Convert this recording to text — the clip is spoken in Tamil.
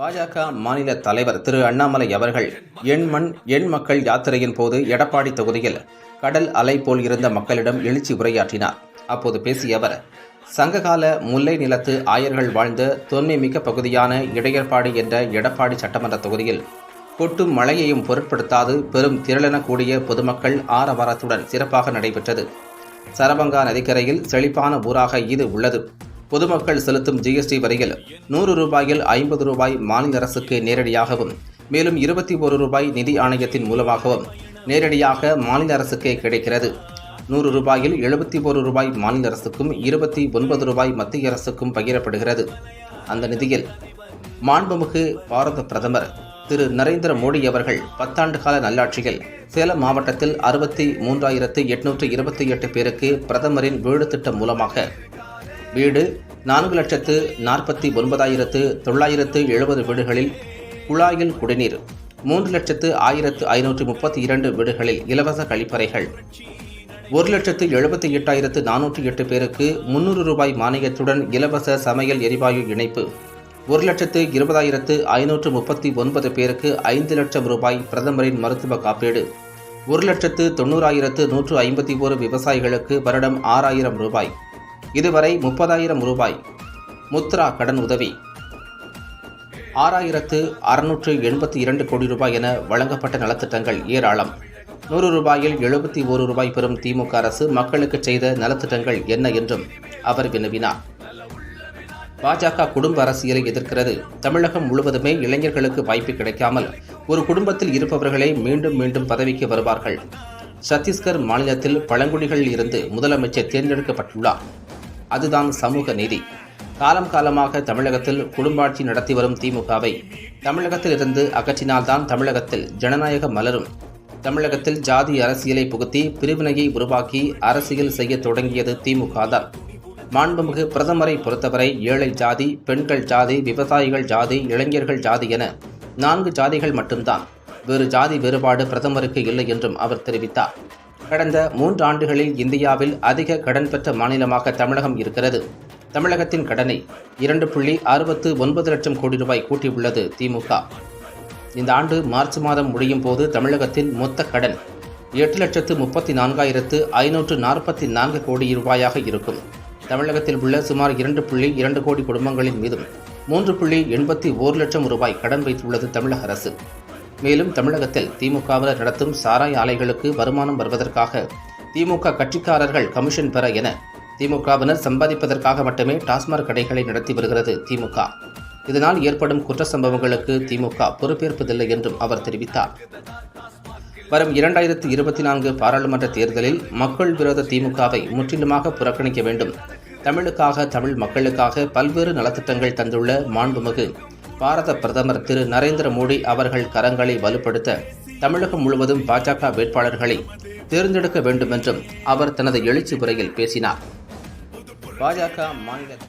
பாஜக மாநில தலைவர் திரு அண்ணாமலை அவர்கள் எண்மண் எண் மக்கள் யாத்திரையின் போது எடப்பாடி தொகுதியில் கடல் அலை போல் இருந்த மக்களிடம் எழுச்சி உரையாற்றினார். அப்போது பேசிய அவர் சங்ககால முல்லை நிலத்து ஆயர்கள் வாழ்ந்த தொன்மை மிக்க பகுதியான இடையர்பாடி என்ற எடப்பாடி சட்டமன்ற தொகுதியில் கொட்டும் மழையையும் பொருட்படுத்தாது பெரும் திரளென கூடிய பொதுமக்கள் ஆரவாரத்துடன் சிறப்பாக நடைபெற்றது. சரபங்கா நதிக்கரையில் செழிப்பான ஊராக இது உள்ளது. பொதுமக்கள் செலுத்தும் ஜிஎஸ்டி வரியில் நூறு ரூபாயில் ஐம்பது ரூபாய் மாநில அரசுக்கு நேரடியாகவும் மேலும் இருபத்தி ஒரு ரூபாய் நிதி ஆணையத்தின் மூலமாகவும் நேரடியாக மாநில அரசுக்கே கிடைக்கிறது. நூறு ரூபாயில் எழுபத்தி ஒரு ரூபாய் மாநில அரசுக்கும் இருபத்தி ஒன்பது ரூபாய் மத்திய அரசுக்கும் பகிரப்படுகிறது. அந்த நிதியில் மாண்புமிகு பாரத பிரதமர் திரு நரேந்திர மோடி அவர்கள் பத்தாண்டு கால நல்லாட்சியில் சேலம் மாவட்டத்தில் அறுபத்தி மூன்றாயிரத்து எட்நூற்று இருபத்தி எட்டு பேருக்கு பிரதமரின் வீடு திட்டம் மூலமாக வீடு நான்கு லட்சத்து நாற்பத்தி ஒன்பதாயிரத்து தொள்ளாயிரத்து எழுபது வீடுகளில் குழாயில் குடிநீர் மூன்று லட்சத்து ஆயிரத்து ஐநூற்று முப்பத்தி இரண்டு வீடுகளில் இலவச கழிப்பறைகள். ஒரு லட்சத்து எழுபத்தி எட்டாயிரத்து நானூற்றி எட்டு பேருக்கு முன்னூறு ரூபாய் மானியத்துடன் இலவச சமையல் எரிவாயு இணைப்பு. ஒரு லட்சத்து இருபதாயிரத்து ஐநூற்று முப்பத்தி ஒன்பது பேருக்கு ஐந்து லட்சம் ரூபாய் பிரதமரின் மருத்துவ காப்பீடு. ஒரு லட்சத்து தொண்ணூறாயிரத்து நூற்று ஐம்பத்தி ஒரு விவசாயிகளுக்கு வருடம் ஆறாயிரம் ரூபாய். இதுவரை முப்பதாயிரம் ரூபாய் முத்ரா கடன் உதவி. ஆறாயிரத்து அறுநூற்று எண்பத்தி இரண்டு கோடி ரூபாய் என வழங்கப்பட்ட நலத்திட்டங்கள் ஏராளம். நூறு ரூபாயில் எழுபத்தி ஒரு ரூபாய் பெறும் திமுக அரசு மக்களுக்கு செய்த நலத்திட்டங்கள் என்ன என்றும் அவர் வினவினார். பாஜக குடும்ப அரசியலை எதிர்க்கிறது. தமிழகம் முழுவதுமே இளைஞர்களுக்கு வாய்ப்பு கிடைக்காமல் ஒரு குடும்பத்தில் இருப்பவர்களே மீண்டும் மீண்டும் பதவிக்கு வருவார்கள். சத்தீஸ்கர் மாநிலத்தில் பழங்குடிகளில் இருந்து முதலமைச்சர் தேர்ந்தெடுக்கப்பட்டுள்ளார். அதுதான் சமூக நீதி. காலம் காலமாக தமிழகத்தில் குடும்பாட்சி நடத்தி வரும் திமுகவை தமிழகத்தில் இருந்து அகற்றினால்தான் தமிழகத்தில் ஜனநாயகம் மலரும். தமிழகத்தில் ஜாதி அரசியலை புகுத்தி பிரிவினையை உருவாக்கி அரசியல் செய்ய தொடங்கியது திமுக தான். மாண்புமிகு பிரதமரை பொறுத்தவரை ஏழை ஜாதி பெண்கள் ஜாதி விவசாயிகள் ஜாதி இளைஞர்கள் ஜாதி என நான்கு ஜாதிகள் மட்டும்தான். வேறு ஜாதி வேறுபாடு பிரதமருக்கு இல்லை என்றும் அவர் தெரிவித்தார். கடந்த மூன்று ஆண்டுகளில் இந்தியாவில் அதிக கடன் பெற்ற மாநிலமாக தமிழகம் இருக்கிறது. தமிழகத்தின் கடனை இரண்டு புள்ளி அறுபத்து ஒன்பது லட்சம் கோடி ரூபாய் கூட்டியுள்ளது திமுக. இந்த ஆண்டு மார்ச் மாதம் முடியும் போது தமிழகத்தின் மொத்த கடன் எட்டு லட்சத்து முப்பத்தி நான்காயிரத்து ஐநூற்று நாற்பத்தி நான்கு கோடி ரூபாயாக இருக்கும். தமிழகத்தில் உள்ள சுமார் இரண்டு புள்ளி இரண்டு கோடி குடும்பங்களின் மீதும் மூன்று புள்ளி எண்பத்தி ஓரு லட்சம் ரூபாய் கடன் வைத்துள்ளது தமிழக அரசு. மேலும் தமிழகத்தில் திமுகவினர் நடத்தும் சாராய ஆலைகளுக்கு வருமானம் வருவதற்காக திமுக கட்சிக்காரர்கள் கமிஷன் பெற என திமுகவினர் சம்பாதிப்பதற்காக மட்டுமே டாஸ்மாக் கடைகளை நடத்தி வருகிறது திமுக. இதனால் ஏற்படும் குற்ற சம்பவங்களுக்கு திமுக பொறுப்பேற்பதில்லை என்றும் அவர் தெரிவித்தார். வரும் இரண்டாயிரத்தி இருபத்தி நான்கு பாராளுமன்ற தேர்தலில் மக்கள் விரோத திமுகவை முற்றிலுமாக புறக்கணிக்க வேண்டும். தமிழுக்காக தமிழ் மக்களுக்காக பல்வேறு நலத்திட்டங்கள் தந்துள்ள மாண்புமிகு பாரத பிரதமர் திரு நரேந்திர மோடி அவர்கள் கரங்களை வலுப்படுத்த தமிழகம் முழுவதும் பாஜக வேட்பாளர்களை தேர்ந்தெடுக்க வேண்டும் என்றும் அவர் தனது எழுச்சி உரையில் பேசினார். பாஜக மாநில